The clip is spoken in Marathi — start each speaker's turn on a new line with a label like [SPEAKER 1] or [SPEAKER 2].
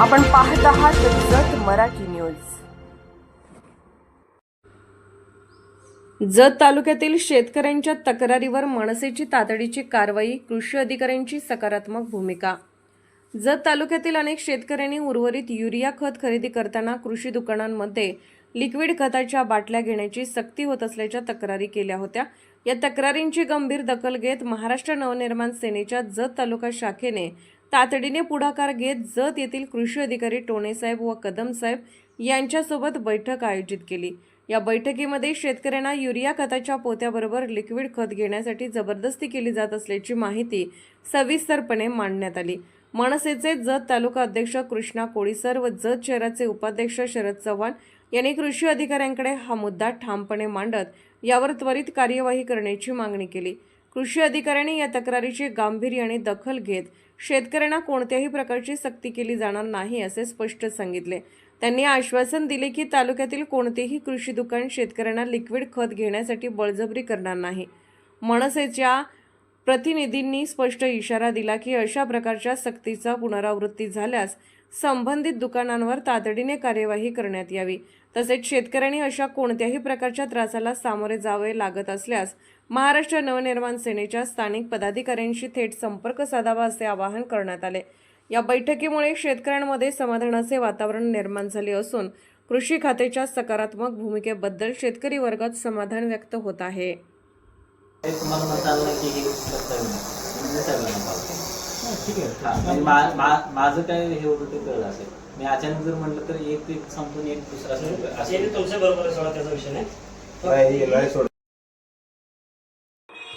[SPEAKER 1] आपण पाहत आहात जत मराठी न्यूज. जत तालुक्यातील शेतकऱ्यांच्या तक्रारीवर मनसेची तातडीची कारवाई कृषी अधिकाऱ्यांची सकारात्मक भूमिका. जत तालुक्यातील अनेक शेतकऱ्यांनी उर्वरित युरिया खत खरेदी करताना कृषी दुकानांमध्ये लिक्विड खताच्या बाटल्या घेण्याची सक्ती होत असल्याच्या तक्रारी केल्या होत्या. या तक्रारींची गंभीर दखल घेत महाराष्ट्र नवनिर्माण सेनेच्या जत तालुका शाखेने तातडीने पुढाकार घेत जत येथील कृषी अधिकारी टोणेसाहेब व कदम साहेब यांच्यासोबत बैठक आयोजित केली. या बैठकीमध्ये शेतकऱ्यांना युरिया खताच्या पोत्याबरोबर लिक्विड खत घेण्यासाठी जबरदस्ती केली जात असल्याची माहिती सविस्तरपणे मांडण्यात आली. मनसेचे जत तालुका अध्यक्ष कृष्णा कोळीसर व जत शहराचे उपाध्यक्ष शरद चव्हाण यांनी कृषी अधिकाऱ्यांकडे हा मुद्दा ठामपणे मांडत यावर त्वरित कार्यवाही करण्याची मागणी केली. कृषी अधिकाऱ्यांनी या तक्रारीची गांभीर्याने दखल घेत शेतकऱ्यांना कोणत्याही प्रकारची सक्ती केली जाणार नाही असे स्पष्ट सांगितले. त्यांनी आश्वासन दिले की तालुक्यातील कोणतेही कृषी दुकान शेतकऱ्यांना लिक्विड खत घेण्यासाठी बळजबरी करणार नाही. मनसेच्या प्रतिनिधींनी स्पष्ट इशारा दिला की अशा प्रकारच्या सक्तीचा पुनरावृत्ती झाल्यास संबंधित दुकानांवर तातडीने कार्यवाही करण्यात यावी. तसेच शेतकऱ्यांनी अशा कोणत्याही प्रकारच्या त्रासाला सामोरे जावे लागत असल्यास महाराष्ट्र नवनिर्माण सेनेच्या स्थानिक पदाधिकाऱ्यांशी थेट संपर्क साधावा असे आवाहन करण्यात आले. या बैठकीमुळे शेतकऱ्यांमध्ये समाधानाचे वातावरण निर्माण झाले असून कृषी खात्याच्या सकारात्मक भूमिकेबद्दल शेतकरी वर्गात समाधान व्यक्त होत आहे.
[SPEAKER 2] म्हणजे हा, म्हणजे माझं काय हे होतं ते कळलं असेल. मी अचानक जर म्हटलं तर एक संपून एक दुसरा
[SPEAKER 3] तुमच्या बरोबर सोडा त्याचा विषय नाही.